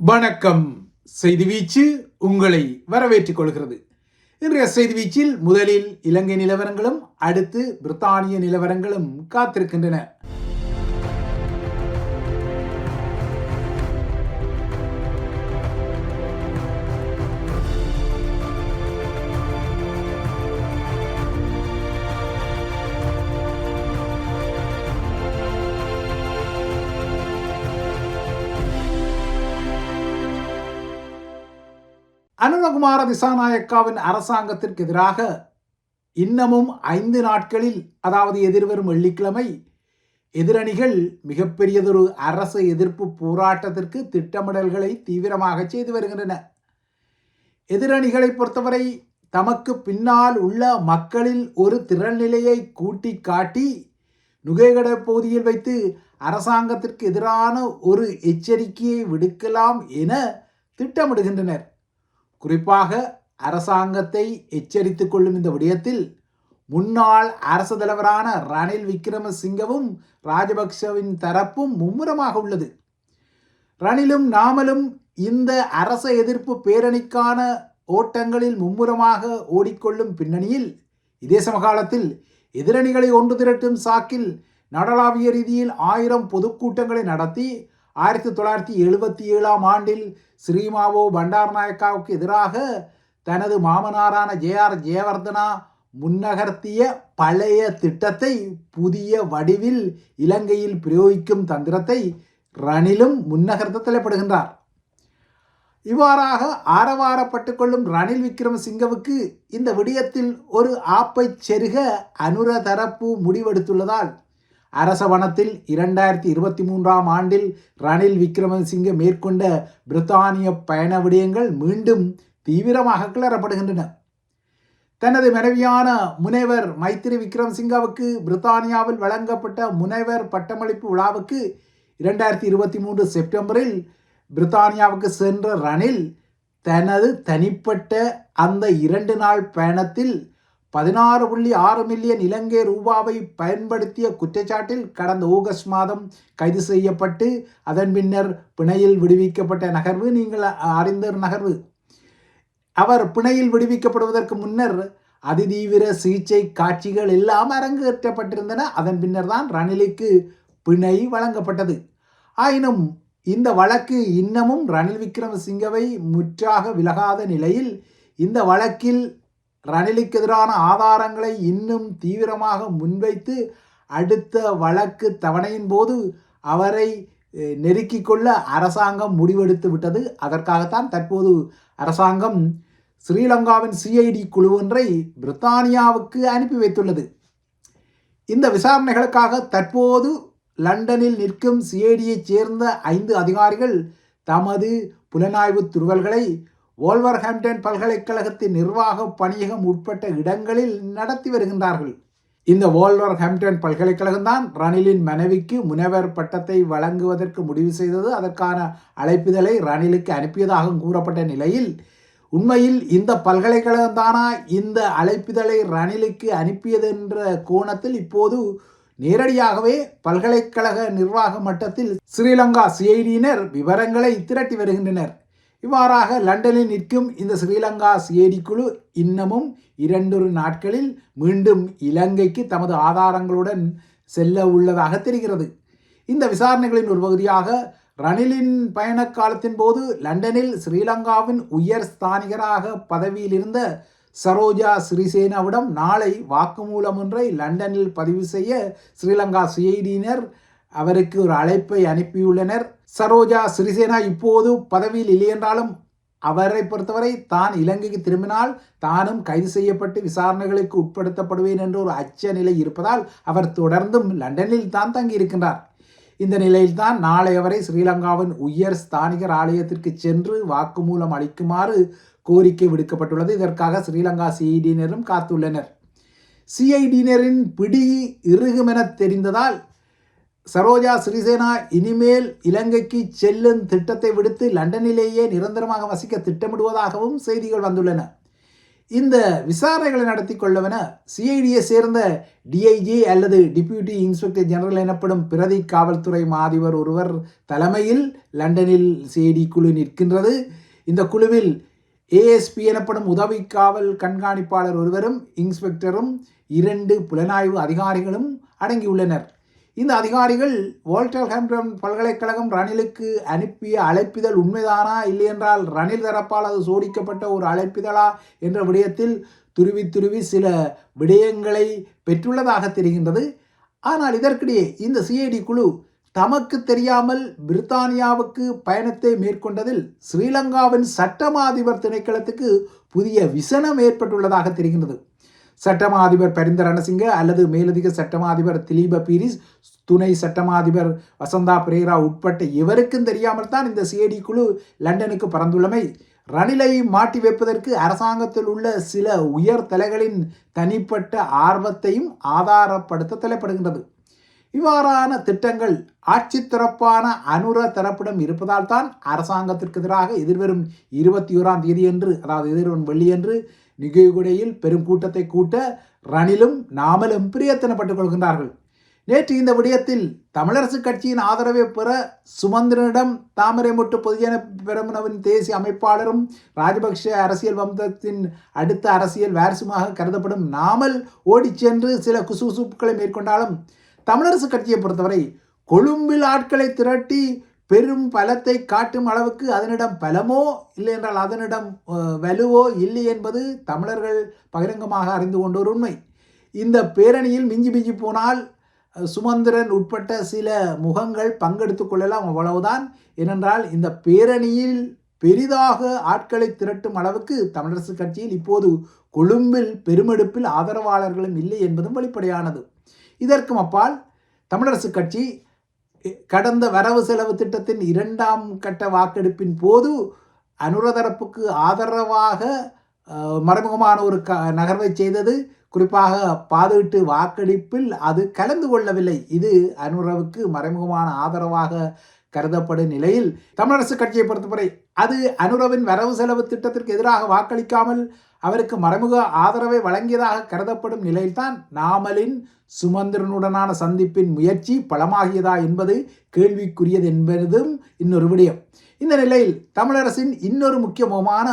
வணக்கம். செய்தி வீச்சு உங்களை வரவேற்றுக் கொள்கிறது. இன்றைய செய்தி வீச்சில் முதலில் இலங்கை நிலவரங்களும் அடுத்து பிரித்தானிய நிலவரங்களும் காத்திருக்கின்றன. அனுரகுமார திசாநாயக்காவின் அரசாங்கத்திற்கு எதிராக இன்னமும் ஐந்து நாட்களில் அதாவது எதிர்வரும் வெள்ளிக்கிழமை எதிரணிகள் மிகப்பெரியதொரு அரசு எதிர்ப்பு போராட்டத்திற்கு திட்டமிடல்களை தீவிரமாக செய்து வருகின்றன. எதிரணிகளை பொறுத்தவரை தமக்கு பின்னால் உள்ள மக்களில் ஒரு திறன்நிலையை கூட்டி காட்டி நுகைகட பகுதியில் வைத்து அரசாங்கத்திற்கு எதிரான ஒரு எச்சரிக்கையை விடுக்கலாம் என திட்டமிடுகின்றனர். குறிப்பாக அரசாங்கத்தை எச்சரித்துக் கொள்ளும் இந்த விடயத்தில் முன்னாள் அரசு தலைவரான ரணில் விக்ரமசிங்கவும் ராஜபக்சவின் தரப்பும் மும்முரமாக உள்ளது. ரணிலும் நாமலும் இந்த அரச எதிர்ப்பு பேரணிக்கான ஓட்டங்களில் மும்முரமாக ஓடிக்கொள்ளும் பின்னணியில் இதே சமகாலத்தில் எதிரணிகளை ஒன்று திரட்டும் சாக்கில் நடலாவிய ரீதியில் ஆயிரம் பொதுக்கூட்டங்களை நடத்தி ஆயிரத்தி தொள்ளாயிரத்தி எழுபத்தி ஏழாம் ஆண்டில் ஸ்ரீமாவோ பண்டாரநாயக்காவுக்கு எதிராக தனது மாமனாரான ஜே ஆர் ஜெயவர்தனா முன்னகர்த்திய பழைய திட்டத்தை புதிய வடிவில் இலங்கையில் பிரயோகிக்கும் தந்திரத்தை ரணிலும் முன்னகர்த்த தலைப்படுகின்றார். இவ்வாறாக ஆரவாரப்பட்டு கொள்ளும் ரணில் விக்ரமசிங்கவுக்கு இந்த விடயத்தில் ஒரு ஆப்பை செருக அனுரதரப்பு முடிவெடுத்துள்ளதால் அரசவனத்தில் இரண்டாயிரத்தி இருபத்தி மூன்றாம் ஆண்டில் ரணில் விக்ரமசிங்க மேற்கொண்ட பிரித்தானிய பயண விடயங்கள் மீண்டும் தீவிரமாக கிளறப்படுகின்றன. தனது மனைவியான முனைவர் மைத்திரி விக்ரம்சிங்காவுக்கு பிரித்தானியாவில் வழங்கப்பட்ட முனைவர் பட்டமளிப்பு விழாவுக்கு இரண்டாயிரத்தி இருபத்தி மூன்று செப்டம்பரில் பிரித்தானியாவுக்கு சென்ற ரணில் தனது தனிப்பட்ட அந்த இரண்டு நாள் பயணத்தில் பதினாறு புள்ளி ஆறு மில்லியன் இலங்கை ரூபாவை பயன்படுத்திய குற்றச்சாட்டில் கடந்த ஆகஸ்ட் மாதம் கைது செய்யப்பட்டு அதன் பின்னர் பிணையில் விடுவிக்கப்பட்ட நகர்வு நீங்கள் அறிந்த ஒரு நகர்வு. அவர் பிணையில் விடுவிக்கப்படுவதற்கு முன்னர் அதிதீவிர சிகிச்சை காட்சிகள் எல்லாம் அரங்கேற்றப்பட்டிருந்தன. அதன் பின்னர் தான் ரணிலுக்கு பிணை வழங்கப்பட்டது. ஆயினும் இந்த வழக்கு இன்னமும் ரணில் விக்ரமசிங்கவை முற்றாக விலகாத நிலையில் இந்த வழக்கில் ரணிலுக்கு எதிரான ஆதாரங்களை இன்னும் தீவிரமாக முன்வைத்து அடுத்த வழக்கு தவணையின் போது அவரை நெருக்கிக் கொள்ள அரசாங்கம் முடிவெடுத்து விட்டது. அதற்காகத்தான் தற்போது அரசாங்கம் ஸ்ரீலங்காவின் சிஐடி குழு ஒன்றை பிரித்தானியாவுக்கு அனுப்பி வைத்துள்ளது. இந்த விசாரணைகளுக்காக தற்போது லண்டனில் நிற்கும் சிஐடியைச் சேர்ந்த ஐந்து அதிகாரிகள் தமது புலனாய்வு துருவல்களை ஓல்வர்ஹாம்டன் பல்கலைக்கழகத்தின் நிர்வாக பணியகம் உட்பட்ட இடங்களில் நடத்தி வருகின்றார்கள். இந்த வோல்வர் ஹாம்டன் பல்கலைக்கழகம்தான் ரணிலின் மனைவிக்கு முனைவர் பட்டத்தை வழங்குவதற்கு முடிவு செய்தது. அதற்கான அழைப்புதலை ரணிலுக்கு அனுப்பியதாகவும் கூறப்பட்ட நிலையில் உண்மையில் இந்த பல்கலைக்கழகம்தானா? இந்த அழைப்புதலை ரணிலுக்கு அனுப்பியது என்ற கோணத்தில் இப்போது நேரடியாகவே பல்கலைக்கழக நிர்வாக மட்டத்தில் ஸ்ரீலங்கா சிஐடியினர் விவரங்களை திரட்டி வருகின்றனர். இவ்வாறாக லண்டனில் நிற்கும் இந்த ஸ்ரீலங்கா சிஐடி குழு இன்னமும் இரண்டொரு நாட்களில் மீண்டும் இலங்கைக்கு தமது ஆதாரங்களுடன் செல்ல உள்ளதாக தெரிகிறது. இந்த விசாரணைகளின் ஒரு பகுதியாக ரணிலின் பயண காலத்தின் போது லண்டனில் ஸ்ரீலங்காவின் உயர் ஸ்தானிகராக பதவியில் இருந்த சரோஜா சிறிசேனாவிடம் நாளை வாக்குமூலம் ஒன்றை லண்டனில் பதிவு செய்ய ஸ்ரீலங்கா சுயடியினர் அவருக்கு ஒரு அழைப்பை அனுப்பியுள்ளனர். சரோஜா சிறிசேனா இப்போது பதவியில் இல்லை என்றாலும் அவரை பொறுத்தவரை தான் இலங்கைக்கு திரும்பினால் தானும் கைது செய்யப்பட்டு விசாரணைகளுக்கு உட்படுத்தப்படுவேன் என்ற ஒரு அச்ச நிலை இருப்பதால் அவர் தொடர்ந்தும் லண்டனில் தான் தங்கியிருக்கின்றார். இந்த நிலையில்தான் நாளை அவரை ஸ்ரீலங்காவின் உயர் ஸ்தானிகர் ஆலயத்திற்கு சென்று வாக்குமூலம் அளிக்குமாறு கோரிக்கை விடுக்கப்பட்டுள்ளது. இதற்காக ஸ்ரீலங்கா சிஐடியினரும் காத்துள்ளனர். சிஐடியினரின் பிடி இறுகுமென தெரிந்ததால் சரோஜா சிறிசேனா இனிமேல் இலங்கைக்கு செல்லும் திட்டத்தை விடுத்து லண்டனிலேயே நிரந்தரமாக வசிக்க திட்டமிடுவதாகவும் செய்திகள் வந்துள்ளன. இந்த விசாரணைகளை நடத்தி கொள்ளவன சிஐடியை சேர்ந்த டிஐஜி அல்லது டிப்யூட்டி இன்ஸ்பெக்டர் ஜெனரல் எனப்படும் பிரதி காவல்துறை மாதிபர் ஒருவர் தலைமையில் லண்டனில் சிஐடி குழு நிற்கின்றது. இந்த குழுவில் ஏஎஸ்பி எனப்படும் உதவி காவல் கண்காணிப்பாளர் ஒருவரும் இன்ஸ்பெக்டரும் இரண்டு புலனாய்வு அதிகாரிகளும் அடங்கியுள்ளனர். இந்த அதிகாரிகள் வால்டர் ஹாம்டன் பல்கலைக்கழகம் ரணிலுக்கு அனுப்பிய அழைப்பிதழ் உண்மைதானா இல்லையென்றால் ரணில் தரப்பால் அது சோடிக்கப்பட்ட ஒரு அழைப்பிதழா என்ற விடயத்தில் துருவி துருவி சில விடயங்களை பெற்றுள்ளதாக தெரிகின்றது. ஆனால் இதற்கிடையே இந்த சிஐடி குழு தமக்கு தெரியாமல் பிரித்தானியாவுக்கு பயணத்தை மேற்கொண்டதில் ஸ்ரீலங்காவின் சட்டமா அதிபர் திணைக்களத்துக்கு புதிய விசனம் ஏற்பட்டுள்ளதாக தெரிகின்றது. சட்டமா அதிபர் பரிந்த ரணசிங்க அல்லது மேலதிக சட்டமா அதிபர் திலீப பீரிஸ் துணை சட்டமா அதிபர் வசந்தா பிரேரா உட்பட்ட எவருக்கும் தெரியாமல் தான் இந்த சிஐடி குழு லண்டனுக்கு பறந்துள்ளமை. ரணிலை மாட்டி வைப்பதற்கு அரசாங்கத்தில் உள்ள சில உயர் தலைகளின் தனிப்பட்ட ஆர்வத்தையும் ஆதாரப்படுத்த தலைப்படுகின்றது இவ்வாறான திட்டங்கள் ஆட்சி தரப்பான அனுர தரப்பிடம் இருப்பதால் தான் அரசாங்கத்திற்கு எதிராக எதிர்வரும் இருபத்தி ஓராம் தேதியன்று அதாவது எதிர்வரும் வெள்ளியன்று நிகழ்குடையில் பெரும் கூட்டத்தை கூட்ட ரணிலும் நாமலும் பிரியத்தனப்பட்டுக் கொள்கின்றார்கள். நேற்று இந்த விடயத்தில் தமிழரசு கட்சியின் ஆதரவை பெற சுமந்திரனிடம் தாமரை மொட்டு பொதுஜன பெருமனவின் தேசிய அமைப்பாளரும் ராஜபக்ஷ அரசியல் வம்சத்தின் அடுத்த அரசியல் வாரிசுமாக கருதப்படும் நாமல் ஓடிச் சென்று சில குசுகுசுப்புகளை மேற்கொண்டாலும் தமிழரசு கட்சியை பொறுத்தவரை கொழும்பில் ஆட்களை திரட்டி பெரும் பலத்தை காட்டும் அளவுக்கு அதனிடம் பலமோ இல்லை என்றால் அதனிடம் வலுவோ இல்லை என்பது தமிழர்கள் பகிரங்கமாக அறிந்து கொண்ட ஒரு உண்மை. இந்த பேரணியில் மிஞ்சி மிஞ்சி போனால் சுமந்திரன் உட்பட்ட சில முகங்கள் பங்கெடுத்து கொள்ளலாம் அவ்வளவுதான். ஏனென்றால் இந்த பேரணியில் பெரிதாக ஆட்களை திரட்டும் அளவுக்கு தமிழரசு கட்சியில் இப்போது கொழும்பில் பெருமெடுப்பில் ஆதரவாளர்களும் இல்லை என்பதும் வெளிப்படையானது. இதற்கும் அப்பால் தமிழரசு கட்சி கடந்த வரவு செலவு திட்டத்தின் இரண்டாம் கட்ட வாக்கெடுப்பின் போது அனுரதரப்புக்கு ஆதரவாக மறைமுகமான ஒரு க நகர்வை செய்தது. குறிப்பாக பாதுகிட்டு வாக்கெடுப்பில் அது கலந்து கொள்ளவில்லை. இது அனுரவுக்கு மறைமுகமான ஆதரவாக கருதப்படும் நிலையில் தமிழரசு கட்சியை பொறுத்தவரை அது அனுரவின் வரவு செலவு திட்டத்திற்கு எதிராக வாக்களிக்காமல் அவருக்கு மறைமுக ஆதரவை வழங்கியதாக கருதப்படும் நிலையில்தான் நாமலின் சுமந்திரனுடனான சந்திப்பின் முயற்சி பலமாகியதா என்பது கேள்விக்குரியது என்பதும் இன்னொரு விடயம். இந்த நிலையில் தமிழரசின் இன்னொரு முக்கியமான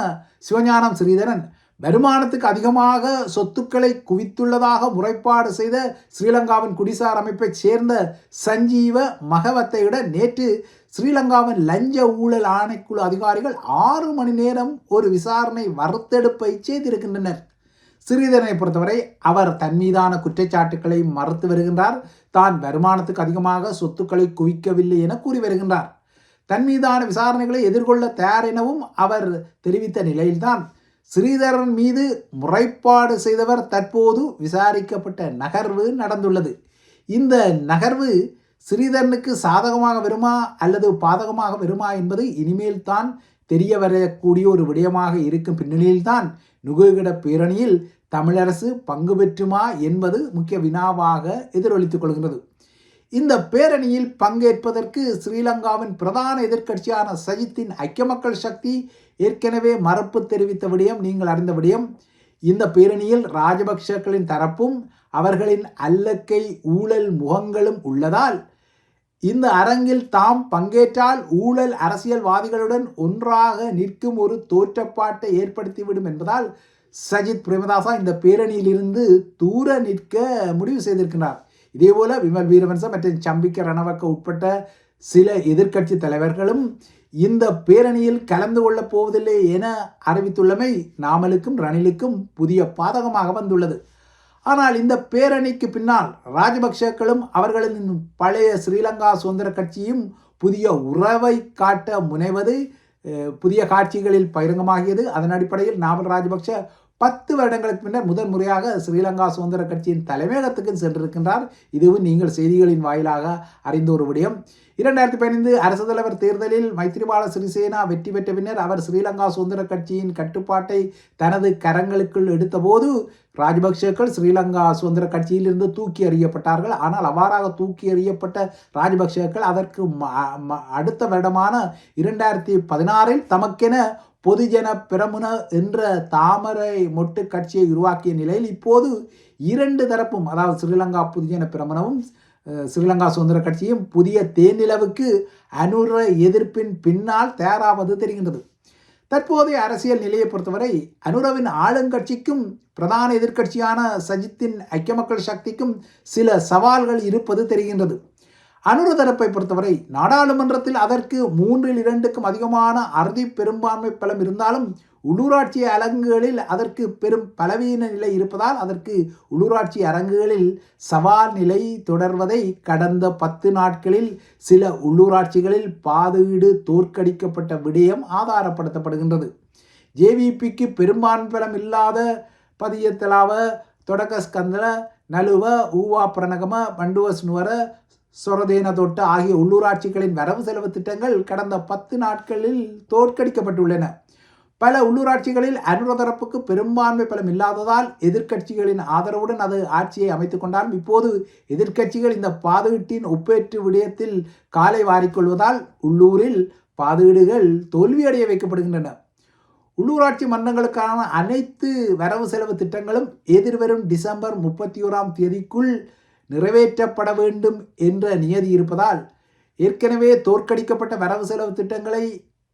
சிவஞானம் ஸ்ரீதரன் வருமானத்துக்கு அதிகமாக சொத்துக்களை குவித்துள்ளதாக முறைப்பாடு செய்த ஸ்ரீலங்காவின் குடிசார் அமைப்பைச் சேர்ந்த சஞ்சீவ மகவத்தையிட நேற்று ஸ்ரீலங்காவின் லஞ்ச ஊழல் ஆணைக்குழு அதிகாரிகள் ஆறு மணி நேரம் ஒரு விசாரணை வறுத்தெடுப்பை செய்திருக்கின்றனர். சிறிதனை பொறுத்தவரை அவர் தன் மீதான குற்றச்சாட்டுக்களை மறுத்து வருகின்றார். தான் வருமானத்துக்கு அதிகமாக சொத்துக்களை குவிக்கவில்லை என கூறி வருகின்றார். தன் மீதான விசாரணைகளை எதிர்கொள்ள தயார் எனவும் அவர் தெரிவித்த நிலையில்தான் ஸ்ரீதரன் மீது முறைப்பாடு செய்தவர் தற்போது விசாரிக்கப்பட்ட நகர்வு நடந்துள்ளது. இந்த நகர்வு ஸ்ரீதரனுக்கு சாதகமாக வருமா அல்லது பாதகமாக வருமா என்பது இனிமேல் தான் தெரிய வரக்கூடிய ஒரு விடயமாக இருக்கும் பின்னணியில்தான் நுகுகிட பேரணியில் தமிழரசு பங்கு பெற்றுமா என்பது முக்கிய வினாவாக எதிரொலித்துக் கொள்கிறது இந்த பேரணியில் பங்கேற்பதற்கு ஸ்ரீலங்காவின் பிரதான எதிர்க்கட்சியான சஜித்தின் ஐக்கிய மக்கள் சக்தி ஏற்கனவே மறுப்பு தெரிவித்த விடயம் நீங்கள் அறிந்த விடயம். இந்த பேரணியில் ராஜபக்சர்களின் தரப்பும் அவர்களின் அல்லக்கை ஊழல் முகங்களும் உள்ளதால் இந்த அரங்கில் தாம் பங்கேற்றால் ஊழல் அரசியல்வாதிகளுடன் ஒன்றாக நிற்கும் ஒரு தோற்றப்பாட்டை ஏற்படுத்திவிடும் என்பதால் சஜித் பிரேமதாசா இந்த பேரணியிலிருந்து தூர நிற்க முடிவு செய்திருக்கிறார். இதேபோல விமல் வீரவன்சம் மற்றும் சம்பிக்க ரணவக்க உட்பட்ட சில எதிர்க்கட்சி தலைவர்களும் இந்த பேரணியில் கலந்து கொள்ளப் போவதில்லை என அறிவித்துள்ளமை நாமலுக்கும் ரணிலுக்கும் புதிய பாதகமாக வந்துள்ளது. ஆனால் இந்த பேரணிக்கு பின்னால் ராஜபக்சேக்களும் அவர்களின் பழைய ஸ்ரீலங்கா சுதந்திர கட்சியும் புதிய உறவை காட்ட முனைவது புதிய காட்சிகளில் பகிரங்கமாகியது. அதன் அடிப்படையில் நாவல் ராஜபக்ஷ பத்து வருடங்களுக்கு பின்னர் முதன் முறையாக ஸ்ரீலங்கா சுதந்திர கட்சியின் தலைமையகத்துக்கு சென்றிருக்கின்றார். இதுவும் நீங்கள் செய்திகளின் வாயிலாக அறிந்த ஒரு விடயம். இரண்டாயிரத்தி பதினைந்து அரசு தலைவர் தேர்தலில் மைத்திரிபால சிறிசேனா வெற்றி பெற்ற பின்னர் அவர் ஸ்ரீலங்கா சுதந்திர கட்சியின் கட்டுப்பாட்டை தனது கரங்களுக்குள் எடுத்தபோது ராஜபக்சேக்கள் ஸ்ரீலங்கா சுதந்திர கட்சியிலிருந்து தூக்கி எறியப்பட்டார்கள். ஆனால் அவ்வாறாக தூக்கி எறியப்பட்ட ராஜபக்சேக்கள் அதற்கு அடுத்த வருடமான இரண்டாயிரத்தி பதினாறில் தமக்கென பொதுஜன பிரமுன என்ற தாமரை மொட்டு கட்சியை உருவாக்கிய நிலையில் இப்போது இரண்டு தரப்பும் அதாவது ஸ்ரீலங்கா பொதுஜன பிரமுனவும் ஸ்ரீலங்கா சுதந்திர கட்சியும் புதிய தேனிலவுக்கு அனுர எதிர்ப்பின் பின்னால் தயாராவது தெரிகின்றது. தற்போதைய அரசியல் நிலையை பொறுத்தவரை அனுரவின் ஆளுங்கட்சிக்கும் பிரதான எதிர்க்கட்சியான சஜித்தின் ஐக்கிய மக்கள் சக்திக்கும் சில சவால்கள் இருப்பது தெரிகின்றது. அனுர தரப்பை பொறுத்தவரை நாடாளுமன்றத்தில் அதற்கு மூன்றில் இரண்டுக்கும் அதிகமான அறுதி பெரும்பான்மை பலம் இருந்தாலும் உள்ளூராட்சி அரங்குகளில் அதற்கு பெரும் பலவீன நிலை இருப்பதால் அதற்கு உள்ளூராட்சி அரங்குகளில் சவால் நிலை தொடர்வதை கடந்த பத்து நாட்களில் சில உள்ளூராட்சிகளில் பாதீடு தோற்கடிக்கப்பட்ட விடயம் ஆதாரப்படுத்தப்படுகின்றது. ஜேவிபிக்கு பெரும்பான்மை பலம் இல்லாத பதியத்தலாவ தொடக்க ஸ்கந்தல நலுவ ஊவா பிரணகம பண்டுவஸ் நுவர சொரதேன தொட்டு ஆகிய உள்ளூராட்சிகளின் வரவு செலவு திட்டங்கள் கடந்த பத்து நாட்களில் தோற்கடிக்கப்பட்டுள்ளன. பல உள்ளூராட்சிகளில் அனுர தரப்புக்கு பெரும்பான்மை பலம் இல்லாததால் எதிர்க்கட்சிகளின் ஆதரவுடன் அது ஆட்சியை அமைத்துக் கொண்டாலும் இப்போது எதிர்க்கட்சிகள் இந்த பாதுகீட்டின் ஒப்பேற்று விடயத்தில் காலை வாரிக்கொள்வதால் உள்ளூரில் பாதுகீடுகள் தோல்வியடைய வைக்கப்படுகின்றன. உள்ளூராட்சி மன்றங்களுக்கான அனைத்து வரவு செலவு திட்டங்களும் எதிர்வரும் டிசம்பர் முப்பத்தி ஓராம் தேதிக்குள் நிறைவேற்றப்பட வேண்டும் என்ற நியதி இருப்பதால் ஏற்கனவே தோற்கடிக்கப்பட்ட வரவு செலவு திட்டங்களை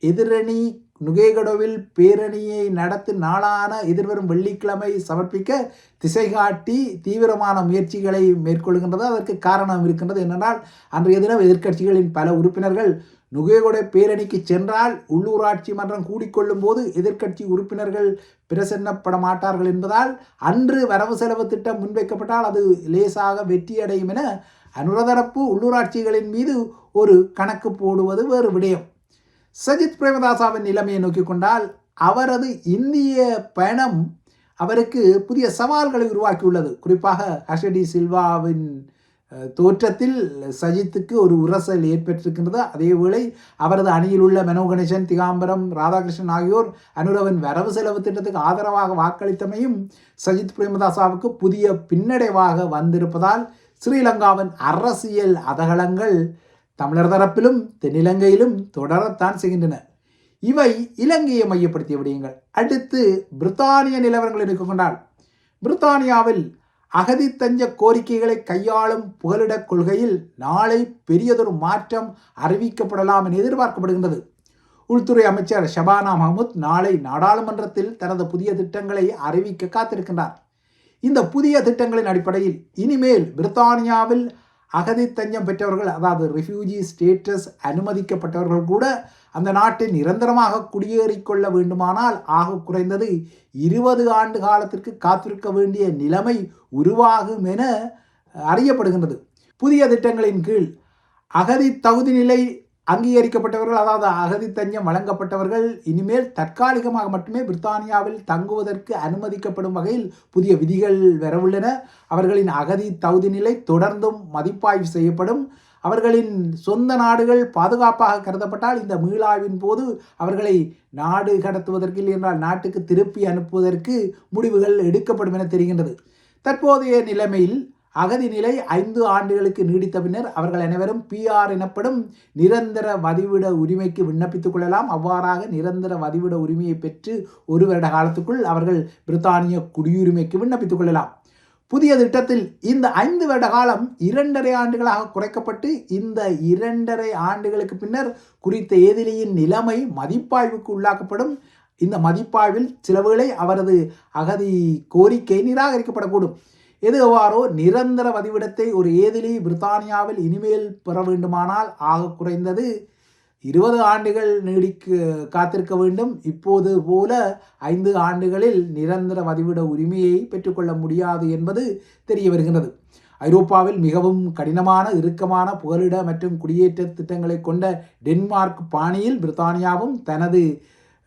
எதிரணி நுகேகடோவில் பேரணியை நடத்தி நாளான எதிர்வரும் வெள்ளிக்கிழமை சமர்ப்பிக்க திசை காட்டி தீவிரமான முயற்சிகளை மேற்கொள்கின்றது. அதற்கு காரணம் இருக்கின்றது என்னென்றால் அன்றைய தினம் எதிர்க்கட்சிகளின் பல உறுப்பினர்கள் நுகேகொட பேரணிக்கு சென்றால் உள்ளூராட்சி மன்றம் கூடிக்கொள்ளும் போது எதிர்க்கட்சி உறுப்பினர்கள் பிரசன்னப்பட மாட்டார்கள் என்பதால் அன்று வரவு செலவு திட்டம் முன்வைக்கப்பட்டால் அது லேசாக வெற்றியடையும் என அனுரதரப்பு உள்ளூராட்சிகளின் மீது ஒரு கணக்கு போடுவது வேறு விடயம். சஜித் பிரேமதாசாவின் நிலைமையை நோக்கி கொண்டால் அவரது இந்திய பயணம் அவருக்கு புதிய சவால்களை உருவாக்கியுள்ளது. குறிப்பாக ஹர்ஷடி சில்வாவின் தோற்றத்தில் சஜித்துக்கு ஒரு உரசல் ஏற்பட்டிருக்கின்றது. அதேவேளை அவரது அணியில் உள்ள மனோ கணேசன் திகாம்பரம் ராதாகிருஷ்ணன் ஆகியோர் அனுரவின் வரவு செலவு திட்டத்துக்கு ஆதரவாக வாக்களித்தமையும் சஜித் பிரேமதாசாவுக்கு புதிய பின்னடைவாக வந்திருப்பதால் ஸ்ரீலங்காவின் அரசியல் அதகலங்கள் தமிழர் தரப்பிலும் தென்னிலங்கையிலும் தொடரத்தான் செய்கின்றன. இவை இலங்கையை மையப்படுத்திய விடயங்கள். அடுத்து பிரித்தானிய நிலவரங்களை எடுத்துக்கொண்டால் பிரித்தானியாவில் அகதி தஞ்ச கோரிக்கைகளை கையாளும் புகலிடக் கொள்கையில் நாளை பெரியதொரு மாற்றம் அறிவிக்கப்படலாம் என எதிர்பார்க்கப்படுகின்றது. உள்துறை அமைச்சர் ஷபானா மஹமுத் நாளை நாடாளுமன்றத்தில் தனது புதிய திட்டங்களை அறிவிக்க காத்திருக்கின்றார். இந்த புதிய திட்டங்களின் அடிப்படையில் இனிமேல் பிரித்தானியாவில் அகதி தஞ்சம் பெற்றவர்கள் அதாவது ரிஃப்யூஜி ஸ்டேட்டஸ் அனுமதிக்கப்பட்டவர்கள் கூட அந்த நாட்டில் நிரந்தரமாக குடியேறிக்கொள்ள வேண்டுமானால் ஆக குறைந்தது இருபது ஆண்டு காலத்திற்கு காத்திருக்க வேண்டிய நிலைமை உருவாகும் என அறியப்படுகின்றது. புதிய திட்டங்களின் கீழ் அகதி தகுதி நிலை அங்கீகரிக்கப்பட்டவர்கள் அதாவது அகதி தஞ்சம் வழங்கப்பட்டவர்கள் இனிமேல் தற்காலிகமாக மட்டுமே பிரித்தானியாவில் தங்குவதற்கு அனுமதிக்கப்படும் வகையில் புதிய விதிகள் வரவுள்ளன. அவர்களின் அகதி தகுதி நிலை தொடர்ந்தும் மதிப்பாய்வு செய்யப்படும். அவர்களின் சொந்த நாடுகள் பாதுகாப்பாக கருதப்பட்டால் இந்த மீளாய்வின் போது அவர்களை நாடு கடத்துவதற்கு இல்லை என்றால் நாட்டுக்கு திருப்பி அனுப்புவதற்கு முடிவுகள் எடுக்கப்படும் என தெரிகின்றது. தற்போதைய நிலைமையில் அகதி நிலை ஐந்து ஆண்டுகளுக்கு நீடித்த பின்னர் அவர்கள் அனைவரும் பிஆர் எனப்படும் நிரந்தர வதிவிட உரிமைக்கு விண்ணப்பித்துக் கொள்ளலாம். அவ்வாறாக நிரந்தர வதிவிட உரிமையை பெற்று ஒரு வருட காலத்துக்குள் அவர்கள் பிரித்தானிய குடியுரிமைக்கு விண்ணப்பித்துக் கொள்ளலாம். புதிய திட்டத்தில் இந்த ஐந்து வருட காலம் இரண்டரை ஆண்டுகளாக குறைக்கப்பட்டு இந்த இரண்டரை ஆண்டுகளுக்கு பின்னர் குறித்த ஏதிலியின் நிலைமை மதிப்பாய்வுக்கு உள்ளாக்கப்படும். இந்த மதிப்பாய்வில் சிலவுகளை அவரது அகதி கோரிக்கை நிராகரிக்கப்படக்கூடும். எது எவ்வாறோ நிரந்தர வதிவிடத்தை ஒரு ஏதிலி பிரித்தானியாவில் இனிமேல் பெற வேண்டுமானால் ஆக குறைந்தது இருபது ஆண்டுகள் நீடிக்க காத்திருக்க வேண்டும். இப்போது போல ஐந்து ஆண்டுகளில் நிரந்தர வதிவிட உரிமையை பெற்றுக்கொள்ள முடியாது என்பது தெரிய வருகின்றது. ஐரோப்பாவில் மிகவும் கடினமான இறுக்கமான புகலிட மற்றும் குடியேற்ற திட்டங்களை கொண்ட டென்மார்க் பாணியில் பிரித்தானியாவும் தனது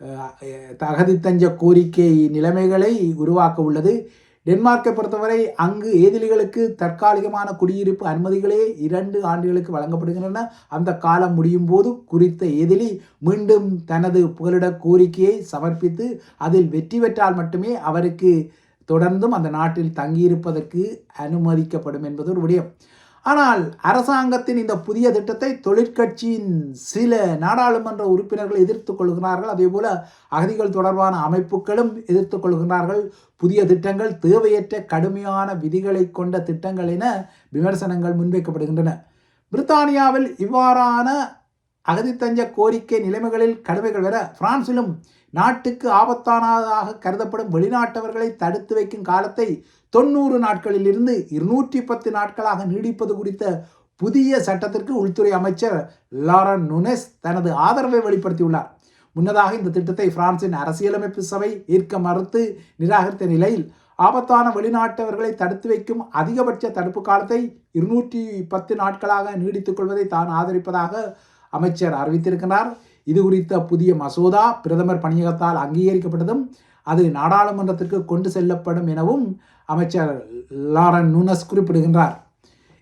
தகுதித்தஞ்ச தகுதி தஞ்ச கோரிக்கை நிலைமைகளை உருவாக்க உள்ளது. டென்மார்க்கை பொறுத்தவரை அங்கு ஏதிலிகளுக்கு தற்காலிகமான குடியிருப்பு அனுமதிகளே இரண்டு ஆண்டுகளுக்கு வழங்கப்படுகின்றன. அந்த காலம் முடியும் போது குறித்த ஏதிலி மீண்டும் தனது புகலிட கோரிக்கையை சமர்ப்பித்து அதில் வெற்றி பெற்றால் மட்டுமே அவருக்கு தொடர்ந்தும் அந்த நாட்டில் தங்கியிருப்பதற்கு அனுமதிக்கப்படும் என்பது ஒரு விடயம். ஆனால் அரசாங்கத்தின் இந்த புதிய திட்டத்தை தொழிற்கட்சியின் சில நாடாளுமன்ற உறுப்பினர்கள் எதிர்த்து கொள்கிறார்கள். அதேபோல அகதிகள் தொடர்பான அமைப்புகளும் எதிர்த்து கொள்கிறார்கள். புதிய திட்டங்கள் தேவையற்ற கடுமையான விதிகளை கொண்ட திட்டங்கள் என விமர்சனங்கள் முன்வைக்கப்படுகின்றன. பிரித்தானியாவில் இவ்வாறான அகதித்தஞ்ச கோரிக்கை நிலைமைகளில் கடுமைகள் வர பிரான்சிலும் நாட்டுக்கு ஆபத்தானதாக கருதப்படும் வெளிநாட்டவர்களை தடுத்து வைக்கும் காலத்தை தொண்ணூறு நாட்களில் இருந்து இருநூற்றி பத்து நாட்களாக நீடிப்பது குறித்த புதிய சட்டத்திற்கு உள்துறை அமைச்சர் லாரன் நுனெஸ் தனது ஆதரவை வெளிப்படுத்தியுள்ளார். முன்னதாக இந்த திட்டத்தை பிரான்சின் அரசியலமைப்பு சபை ஏற்க மறுத்து நிராகரித்த நிலையில் ஆபத்தான வெளிநாட்டவர்களை தடுத்து வைக்கும் அதிகபட்ச தடுப்பு காலத்தை இருநூற்றி பத்து நாட்களாக நீடித்துக் கொள்வதை தான் ஆதரிப்பதாக அமைச்சர் அறிவித்திருக்கிறார். இது குறித்த புதிய மசோதா பிரதமர் பணியகத்தால் அங்கீகரிக்கப்பட்டதும் அது நாடாளுமன்றத்திற்கு கொண்டு செல்லப்படும் எனவும் அமைச்சர் லாரன் நூனஸ் குறிப்பிடுகின்றார்.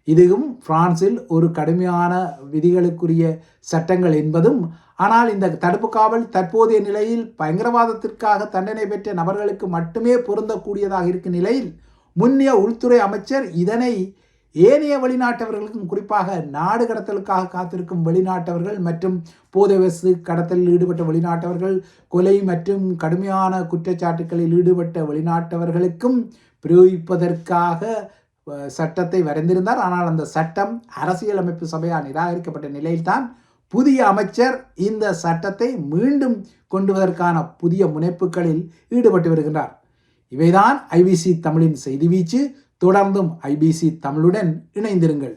இதுவும் பிரான்சில் ஒரு கடுமையான விதிகளுக்குரிய சட்டங்கள் என்பதும் ஆனால் இந்த தடுப்பு காவல் தற்போதைய நிலையில் பயங்கரவாதத்திற்காக தண்டனை பெற்ற நபர்களுக்கு மட்டுமே பொருந்தக்கூடியதாக இருக்கும் நிலையில் முன்னிய உள்துறை அமைச்சர் இதனை ஏனைய வெளிநாட்டவர்களுக்கும் குறிப்பாக நாடு கடத்தலுக்காக காத்திருக்கும் வெளிநாட்டவர்கள் மற்றும் போதைவசு கடத்தலில் ஈடுபட்ட வெளிநாட்டவர்கள் கொலை மற்றும் கடுமையான குற்றச்சாட்டுகளில் ஈடுபட்ட வெளிநாட்டவர்களுக்கும் பிரயோகிப்பதற்காக சட்டத்தை வரைந்திருந்தார். ஆனால் அந்த சட்டம் அரசியலமைப்பு சபையால் நிராகரிக்கப்பட்ட நிலையில்தான் புதிய அமைச்சர் இந்த சட்டத்தை மீண்டும் கொண்டுவதற்கான புதிய முனைப்புகளில் ஈடுபட்டு வருகின்றார். இவைதான் ஐபிசி தமிழின் செய்தி வீச்சு. தொடர்ந்தும் ஐபிசி தமிழுடன் இணைந்திருங்கள்.